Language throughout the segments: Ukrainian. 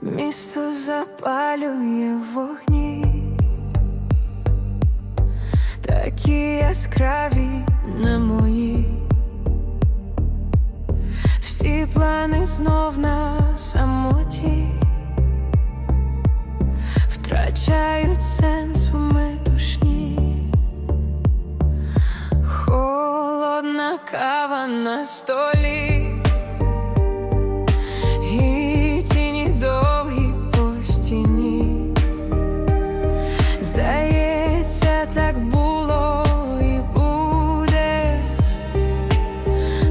місто запалює вогні, такі яскраві не мої. Всі плани знов на самоті втрачають сенс у метушні. Холодна кава на столі. Здається, так було і буде.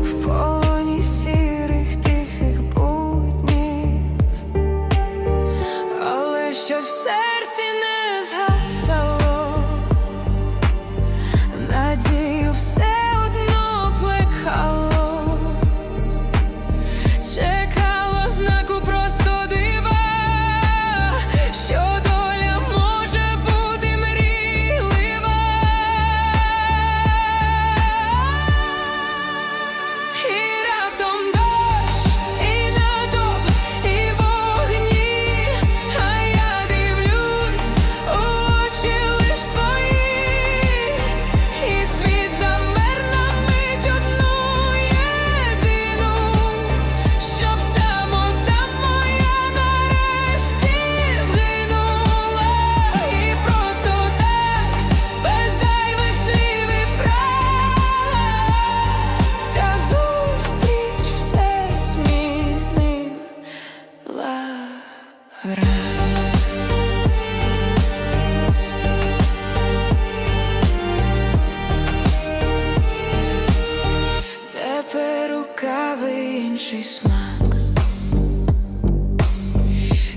В полоні сірих тихих буднів, але що в інший смак,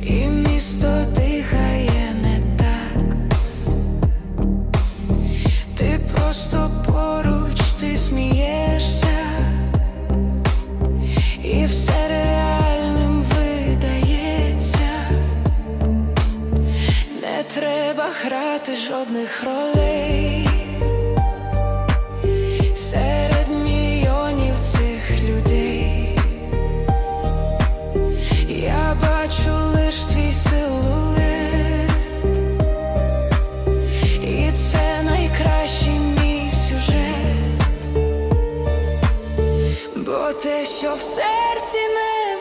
і місто дихає не так. Ти просто поруч, ти смієшся, і все реальним видається. Не треба грати жодних ролей. в серці не